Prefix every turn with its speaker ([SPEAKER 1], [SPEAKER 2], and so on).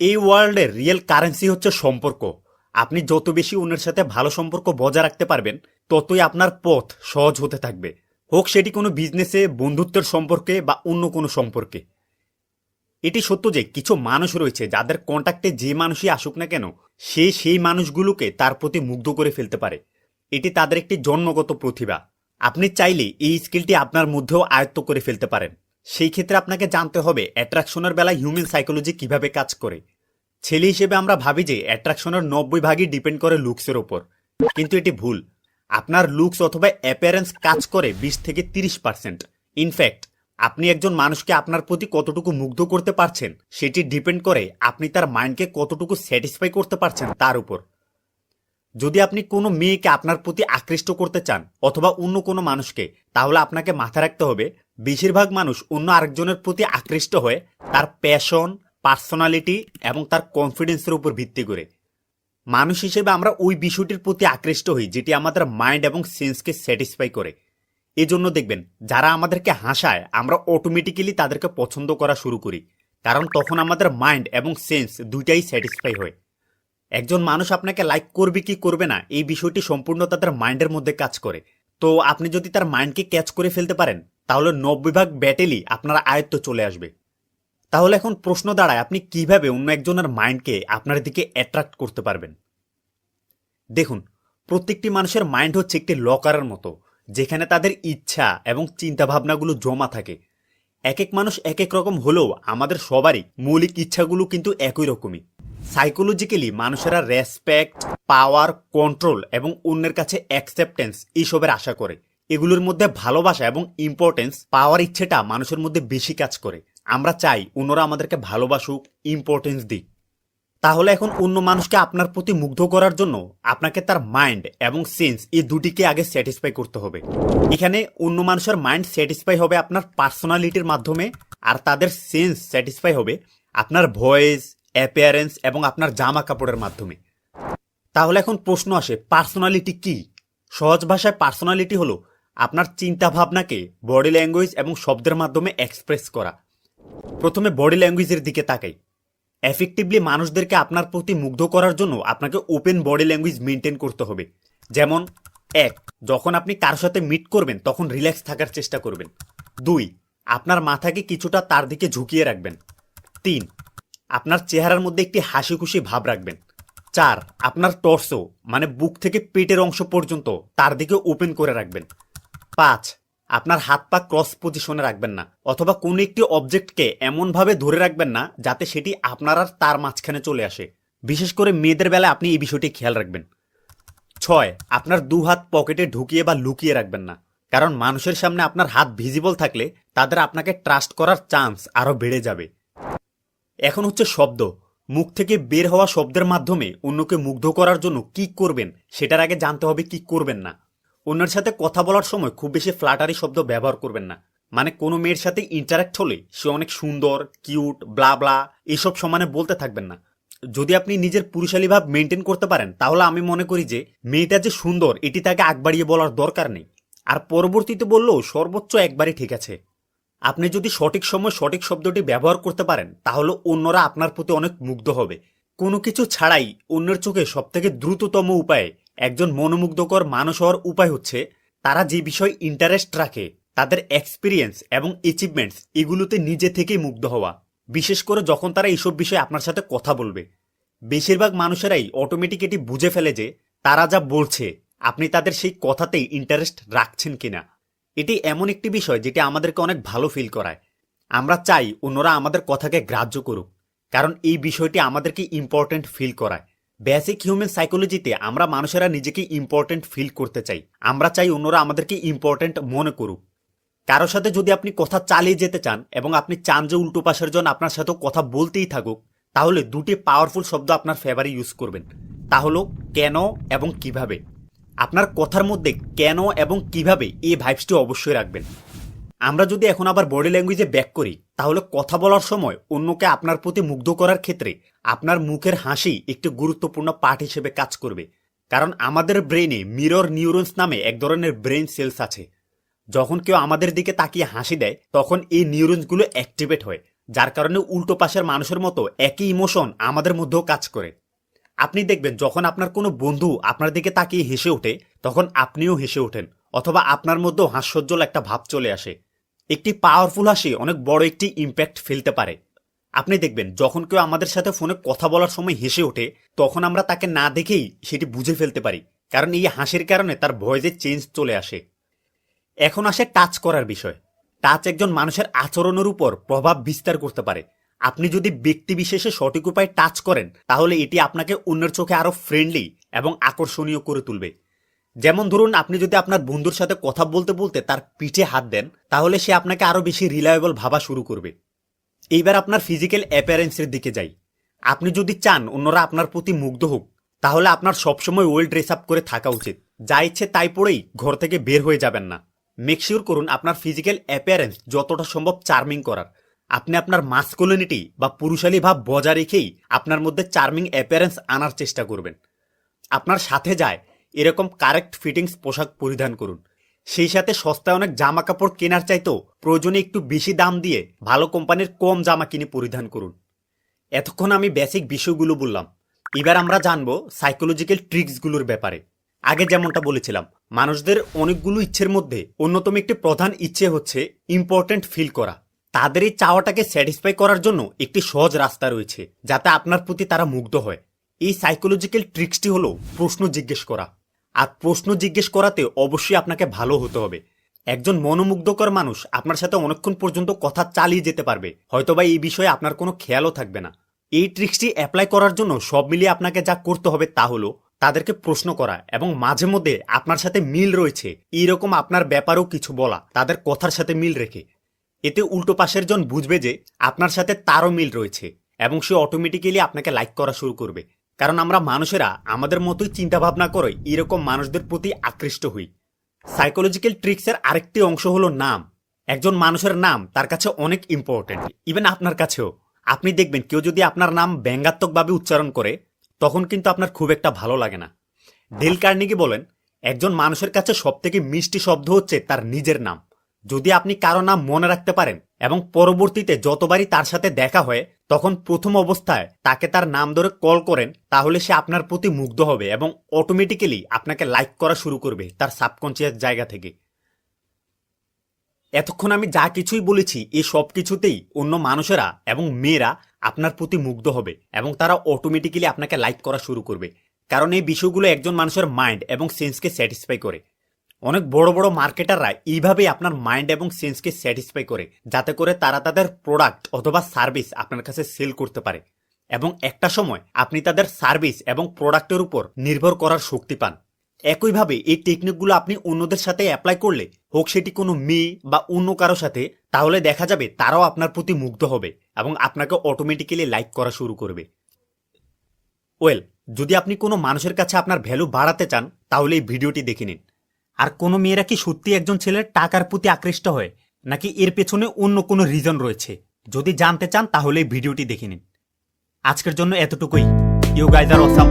[SPEAKER 1] এই ওয়ার্ল্ডের real currency হচ্ছে সম্পর্ক। আপনি যত বেশি অন্যের সাথে ভালো সম্পর্ক বজায় রাখতে পারবেন, ততই আপনার পথ সহজ হতে থাকবে। হোক সেটি কোনো বিজনেসে বন্ধুত্বের সম্পর্কে বা অন্য কোনো সম্পর্কে। এটি সত্য যে কিছু মানুষ রয়েছে, যাদের কন্ট্যাক্টে যে মানুষই আসুক না কেন, সে সেই মানুষগুলোকে তার প্রতি মুগ্ধ করে ফেলতে পারে। এটি তাদের একটি জন্মগত প্রতিভা। আপনি চাইলে এই স্কিলটি আপনার মধ্যেও আয়ত্ত করে ফেলতে পারেন। সেই ক্ষেত্রে আপনাকে জানতে হবে অ্যাট্রাকশনের বেলায় হিউম্যান সাইকোলজি কীভাবে কাজ করে। ছেলে হিসেবে আমরা ভাবি যে অ্যাট্রাকশনের নব্বই ভাগই ডিপেন্ড করে লুকসের ওপর। কিন্তু এটি ভুল। আপনার লুকস অথবা অ্যাপিয়ারেন্স কাজ করে বিশ থেকে তিরিশ পার্সেন্ট ইনফ্যাক্ট আপনি একজন মানুষকে আপনার প্রতি কতটুকু মুগ্ধ করতে পারছেন, সেটি ডিপেন্ড করে আপনি তার মাইন্ডকে কতটুকু স্যাটিসফাই করতে পারছেন তার উপর। যদি আপনি কোনো মেয়েকে আপনার প্রতি আকৃষ্ট করতে চান, অথবা অন্য কোনো মানুষকে, তাহলে আপনাকে মাথায় রাখতে হবে বেশিরভাগ মানুষ অন্য আরেকজনের প্রতি আকৃষ্ট হয়ে তার প্যাশন পার্সোনালিটি এবং তার কনফিডেন্সের উপর ভিত্তি করে। মানুষ হিসেবে আমরা ওই বিষয়টির প্রতি আকৃষ্ট হই, যেটি আমাদের মাইন্ড এবং সেন্সকে স্যাটিসফাই করে। এজন্য দেখবেন, যারা আমাদেরকে হাসায়, আমরা অটোমেটিক্যালি তাদেরকে পছন্দ করা শুরু করি। কারণ তখন আমাদের মাইন্ড এবং সেন্স দুইটাই স্যাটিসফাই হয়। একজন মানুষ আপনাকে লাইক করবে কি করবে না, এই বিষয়টি সম্পূর্ণ তাদের মাইন্ডের মধ্যে কাজ করে। তো আপনি যদি তার মাইন্ডকে ক্যাচ করে ফেলতে পারেন, তাহলে নব্বই ভাগ ব্যাটেলই আপনার আয়ত্ত চলে আসবে। তাহলে এখন প্রশ্ন দাঁড়ায়, আপনি কীভাবে অন্য একজনের মাইন্ডকে আপনার দিকে অ্যাট্রাক্ট করতে পারবেন? দেখুন, প্রত্যেকটি মানুষের মাইন্ড হচ্ছে একটি লকারের মতো, যেখানে তাদের ইচ্ছা এবং চিন্তাভাবনাগুলো জমা থাকে। এক এক মানুষ এক এক রকম হলেও আমাদের সবারই মৌলিক ইচ্ছাগুলো কিন্তু একই রকমই। সাইকোলজিক্যালি মানুষেরা রেসপেক্ট পাওয়ার কন্ট্রোল এবং অন্যের কাছে অ্যাকসেপ্টেন্স এইসবের আশা করে। এগুলোর মধ্যে ভালোবাসা এবং ইম্পর্টেন্স পাওয়ার ইচ্ছেটা মানুষের মধ্যে বেশি কাজ করে। আমরা চাই অন্যরা আমাদেরকে ভালোবাসুক ইম্পর্টেন্স দিক। তাহলে এখন অন্য মানুষকে আপনার প্রতি মুগ্ধ করার জন্য আপনাকে তার মাইন্ড এবং সেন্স এই দুটিকে আগে স্যাটিসফাই করতে হবে। এখানে অন্য মানুষের মাইন্ড স্যাটিসফাই হবে আপনার পার্সোনালিটির মাধ্যমে আর তাদের সেন্স স্যাটিসফাই হবে আপনার ভয়েস অ্যাপিয়ারেন্স এবং আপনার জামা কাপড়ের মাধ্যমে। তাহলে এখন প্রশ্ন আসে পার্সোনালিটি কি? সহজ ভাষায় পার্সোনালিটি হলো আপনার চিন্তা ভাবনাকে বডি ল্যাঙ্গুয়েজ এবং শব্দের মাধ্যমে এক্সপ্রেস করা। প্রথমে বডি ল্যাঙ্গুয়েজের দিকে তাকাই। এফেক্টিভলি মানুষদেরকে আপনার প্রতি মুগ্ধ করার জন্য আপনাকে ওপেন বডি ল্যাঙ্গুয়েজ মেনটেন করতে হবে। যেমন, এক, যখন আপনি কার সাথে মিট করবেন, তখন রিল্যাক্স থাকার চেষ্টা করবেন। দুই, আপনার মাথাকে কিছুটা তার দিকে ঝুঁকিয়ে রাখবেন। তিন আপনার চেহারার মধ্যে একটি হাসি খুশি ভাব রাখবেন। চার, আপনার টর্সো মানে বুক থেকে পেটের অংশ পর্যন্ত তার দিকে ওপেন করে রাখবেন। পাঁচ, আপনার হাত পা ক্রস পজিশনে রাখবেন না, অথবা কোনো একটি অবজেক্টকে এমনভাবে ধরে রাখবেন না যাতে সেটি আপনার আর তার মাঝখানে চলে আসে। বিশেষ করে মেয়েদের বেলায় আপনি এই বিষয়টি খেয়াল রাখবেন। ছয়, আপনার দু হাত পকেটে ঢুকিয়ে বা লুকিয়ে রাখবেন না, কারণ মানুষের সামনে আপনার হাত ভিজিবল থাকলে তাদের আপনাকে ট্রাস্ট করার চান্স আরও বেড়ে যাবে। এখন হচ্ছে শব্দ। মুখ থেকে বের হওয়া শব্দের মাধ্যমে অন্যকে মুগ্ধ করার জন্য কি করবেন, সেটার আগে জানতে হবে কি করবেন না। অন্যের সাথে কথা বলার সময় খুব বেশি ফ্লাটারি শব্দ ব্যবহার করবেন না। মানে কোনো মেয়ের সাথে ইন্টারাক্ট হলে সে অনেক সুন্দর কিউট ব্লা ব্লা এসব সমানে বলতে থাকবেন না। যদি আপনি নিজের পুরুষালী ভাব মেনটেন করতে পারেন, তাহলে আমি মনে করি যে মেয়েটা যে সুন্দর, এটি তাকে আগ বাড়িয়ে বলার দরকার নেই। আর পরবর্তীতে বললেও সর্বোচ্চ একবারই ঠিক আছে। আপনি যদি সঠিক সময় সঠিক শব্দটি ব্যবহার করতে পারেন, তাহলে অন্যরা আপনার প্রতি অনেক মুগ্ধ হবে। কোনো কিছু ছাড়াই অন্যের চোখে সবথেকে দ্রুততম উপায়ে, একজন মনোমুগ্ধকর মানুষ হওয়ার উপায় হচ্ছে, তারা যে বিষয় ইন্টারেস্ট রাখে, তাদের এক্সপিরিয়েন্স এবং অ্যাচিভমেন্টস এগুলোতে নিজে থেকেই মুগ্ধ হওয়া। বিশেষ করে যখন তারা এইসব বিষয়ে আপনার সাথে কথা বলবে। বেশিরভাগ মানুষেরাই অটোমেটিক এটি বুঝে ফেলে যে, তারা যা বলছে, আপনি তাদের সেই কথাতেই ইন্টারেস্ট রাখছেন কিনা। এটি এমন একটি বিষয় যেটি আমাদেরকে অনেক ভালো ফিল করায়। আমরা চাই অন্যরা আমাদের কথাকে গ্রাহ্য করুক, কারণ এই বিষয়টি আমাদেরকে ইম্পর্ট্যান্ট ফিল করায়। বেসিক হিউম্যান সাইকোলজিতে আমরা মানুষেরা নিজেকে ইম্পর্ট্যান্ট ফিল করতে চাই। আমরা চাই অন্যরা আমাদেরকে ইম্পর্ট্যান্ট মনে করুক। কারও সাথে যদি আপনি কথা চালিয়ে যেতে চান এবং আপনি চান যে উল্টো পাশের জন আপনার সাথেও কথা বলতেই থাকুক, তাহলে দুটি পাওয়ারফুল শব্দ আপনার ফেভারে ইউজ করবেন। তা হলো কেন এবং কীভাবে? আপনার কথার মধ্যে কেন এবং কীভাবে এই ভাইবসটি অবশ্যই রাখবেন। আমরা যদি এখন আবার বডি ল্যাঙ্গুয়েজে ব্যাক করি, তাহলে কথা বলার সময় অন্যকে আপনার প্রতি মুগ্ধ করার ক্ষেত্রে আপনার মুখের হাসি একটি গুরুত্বপূর্ণ পার্ট হিসেবে কাজ করবে। কারণ আমাদের ব্রেনে মিরর নিউরনস নামে এক ধরনের ব্রেন সেলস আছে। যখন কেউ আমাদের দিকে তাকিয়ে হাসি দেয়, তখন এই নিউরনসগুলো অ্যাক্টিভেট হয়, যার কারণে উল্টো পাশের মানুষের মতো একই ইমোশন আমাদের মধ্যেও কাজ করে। আপনি দেখবেন যখন আপনার কোনো বন্ধু আপনার দিকে তাকিয়ে হেসে ওঠে, তখন আপনিও হেসে ওঠেন অথবা আপনার মধ্যেও হাস্যোজ্জ্বল একটা ভাব চলে আসে। একটি পাওয়ারফুল হাসি অনেক বড় একটি ইম্প্যাক্ট ফেলতে পারে। আপনি দেখবেন যখন কেউ আমাদের সাথে ফোনে কথা বলার সময় হেসে ওঠে, তখন আমরা তাকে না দেখেই সেটি বুঝে ফেলতে পারি, কারণ এই হাসির কারণে তার ভয়েসে চেঞ্জ চলে আসে। এখন আসে টাচ করার বিষয়। টাচ একজন মানুষের আচরণের উপর প্রভাব বিস্তার করতে পারে। আপনি যদি ব্যক্তি বিশেষে সঠিক উপায়ে টাচ করেন, তাহলে এটি আপনাকে অন্যের চোখে আরও ফ্রেন্ডলি এবং আকর্ষণীয় করে তুলবে। যেমন ধরুন, আপনি যদি আপনার বন্ধুর সাথে কথা বলতে বলতে তার পিঠে হাত দেন, তাহলে সে আপনাকে আরও বেশি রিলায়েবল ভাবা শুরু করবে। এইবার আপনার ফিজিক্যাল অ্যাপিয়ারেন্সের দিকে যাই। আপনি যদি চান অন্যরা আপনার প্রতি মুগ্ধ হোক, তাহলে আপনার সবসময় ওয়েল ড্রেস আপ করে থাকা উচিত। যা ইচ্ছে তাই পরেই ঘর থেকে বের হয়ে যাবেন না। মেকশিওর করুন, আপনার ফিজিক্যাল অ্যাপিয়ারেন্স যতটা সম্ভব চার্মিং করার। আপনি আপনার মাস্কুলিনিটি বা পুরুষালী ভাব বজায় রেখেই আপনার মধ্যে চার্মিং অ্যাপিয়ারেন্স আনার চেষ্টা করবেন। আপনার সাথে যায় এরকম কারেক্ট ফিটিংস পোশাক পরিধান করুন। সেই সাথে সস্তায় অনেক জামা কাপড় কেনার চাইতেও প্রয়োজনে একটু বেশি দাম দিয়ে ভালো কোম্পানির কম জামা কিনে পরিধান করুন। এতক্ষণ আমি বেসিক বিষয়গুলো বললাম। এবার আমরা জানব সাইকোলজিক্যাল ট্রিক্সগুলোর ব্যাপারে। আগে যেমনটা বলেছিলাম, মানুষদের অনেকগুলো ইচ্ছের মধ্যে অন্যতম একটি প্রধান ইচ্ছে হচ্ছে ইম্পর্ট্যান্ট ফিল করা। তাদের এই চাওয়াটাকে স্যাটিসফাই করার জন্য একটি সহজ রাস্তা রয়েছে, যাতে আপনার প্রতি তারা মুগ্ধ হয়। এই সাইকোলজিক্যাল ট্রিক্সটি হলো প্রশ্ন জিজ্ঞেস করা। আর প্রশ্ন জিজ্ঞেস করাতে অবশ্যই আপনাকে ভালো হতে হবে। একজন মনোমুগ্ধকর মানুষ আপনার সাথে অনেকক্ষণ পর্যন্ত কথা চালিয়ে যেতে পারবে, হয়তোবা এই বিষয়ে আপনার কোনো খেয়ালও থাকবে না। এই ট্রিক্সটি অ্যাপ্লাই করার জন্য সব মিলিয়ে আপনাকে যা করতে হবে তা হলো তাদেরকে প্রশ্ন করা এবং মাঝে মধ্যে আপনার সাথে মিল রয়েছে। এইরকম আপনার ব্যাপারেও কিছু বলা, তাদের কথার সাথে মিল রেখে। এতে উল্টো পাশের জন বুঝবে যে আপনার সাথে তারও মিল রয়েছে এবং সে অটোমেটিক্যালি আপনাকে লাইক করা শুরু করবে। কারণ আমরা মানুষেরা আমাদের মতোই চিন্তা ভাবনা করে এরকম মানুষদের প্রতি আকৃষ্ট হই। সাইকোলজিক্যাল ট্রিক্সের আরেকটি অংশ হলো নাম। একজন মানুষের নাম তার কাছে অনেক ইম্পর্টেন্ট ইভেন আপনার কাছেও। আপনি দেখবেন কেউ যদি আপনার নাম ব্যঙ্গাত্মকভাবে উচ্চারণ করে, তখন কিন্তু আপনার খুব একটা ভালো লাগে না। ডেল কার্নিগি বলেন, একজন মানুষের কাছে সবথেকে মিষ্টি শব্দ হচ্ছে তার নিজের নাম। যদি আপনি কারও নাম মনে রাখতে পারেন এবং পরবর্তীতে যতবারই তার সাথে দেখা হয়, তখন প্রথম অবস্থায় তাকে তার নাম ধরে কল করেন, তাহলে সে আপনার প্রতি মুগ্ধ হবে এবং অটোমেটিক্যালি আপনাকে লাইক করা শুরু করবে তার সাবকনসিয়াস জায়গা থেকে। এতক্ষণ আমি যা কিছুই বলেছি, এই সব কিছুতেই অন্য মানুষেরা এবং মেয়েরা আপনার প্রতি মুগ্ধ হবে এবং তারা অটোমেটিক্যালি আপনাকে লাইক করা শুরু করবে। কারণ এই বিষয়গুলো একজন মানুষের মাইন্ড এবং সেন্সকে স্যাটিসফাই করে। অনেক বড় বড় মার্কেটাররা এইভাবেই আপনার মাইন্ড এবং সেন্সকে স্যাটিসফাই করে, যাতে করে তারা তাদের প্রোডাক্ট অথবা সার্ভিস আপনার কাছে সেল করতে পারে। এবং একটা সময় আপনি তাদের সার্ভিস এবং প্রোডাক্টের উপর নির্ভর করার শক্তি পান। একইভাবে এই টেকনিকগুলো আপনি অন্যদের সাথে অ্যাপ্লাই করলে, হোক সেটি কোনো মেয়ে বা অন্য কারও সাথে, তাহলে দেখা যাবে তারাও আপনার প্রতি মুগ্ধ হবে এবং আপনাকে অটোমেটিক্যালি লাইক করা শুরু করবে। ওয়েল যদি আপনি কোনো মানুষের কাছে আপনার ভ্যালু বাড়াতে চান, তাহলে এই ভিডিওটি দেখে নিন। আর কোনো মেয়েরা কি সত্যি একজন ছেলের টাকার প্রতি আকৃষ্ট হয়? নাকি এর পেছনে অন্য কোনো রিজন রয়েছে? যদি জানতে চান তাহলে ভিডিওটি দেখে নিন। আজকের জন্য এতটুকুই। You guys R awesome